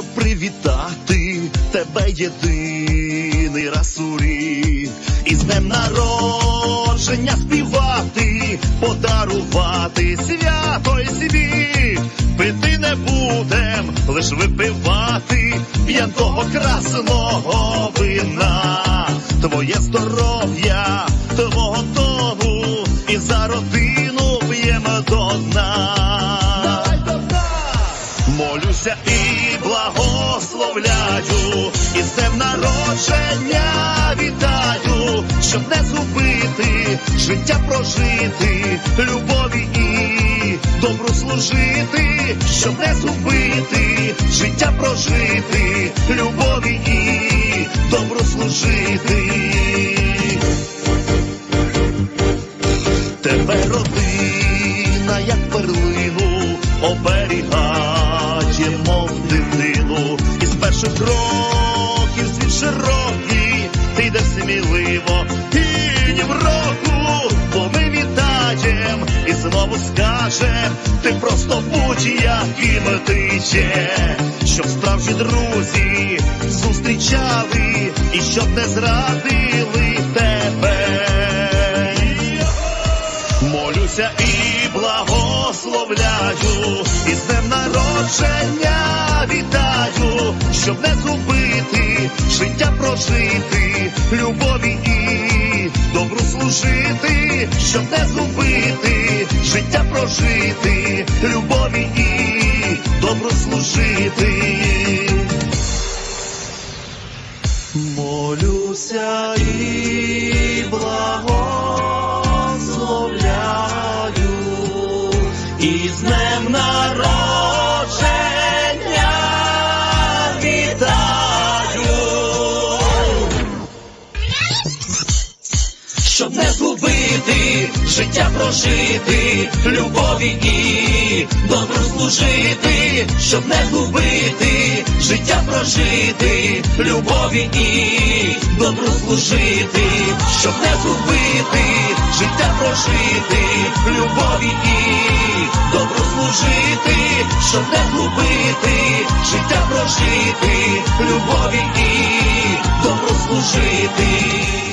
щоб привітати тебе єдиний раз у рік. І з днем народження співати, подарувати свято й світ. Пити не будем, лиш випивати п'янкого красного вина. Твоє здоров'я, твого дому, і за родину п'ємо до дна. Молюся і благословляю, і з днем народження вітаю, щоб не згубити, життя прожити, любові і добру служити, щоб не згубити, життя прожити, любові і добру служити. Тебе родина, як перлину, оберігає, кроків світ широкий, ти йдеш сміливо, і в року, бо ми вітаєм, і знову скажем, ти просто будь яким ти є, щоб справжні друзі зустрічали, і щоб не зрадили тебе. Молюся і благословляю, і з днем народження вітаю, щоб не згубити, життя прожити, любові і добру служити, щоб не згубити, життя прожити, любові і добру служити. Молюся і благословляю, і з днем народження Щоб не згубити, життя прожити, любові і добру служити, щоб не згубити, життя прожити, любові і добру служити, щоб не згубити, життя прожити, любові і добру служити, щоб не згубити, життя прожити, любові і добру служити.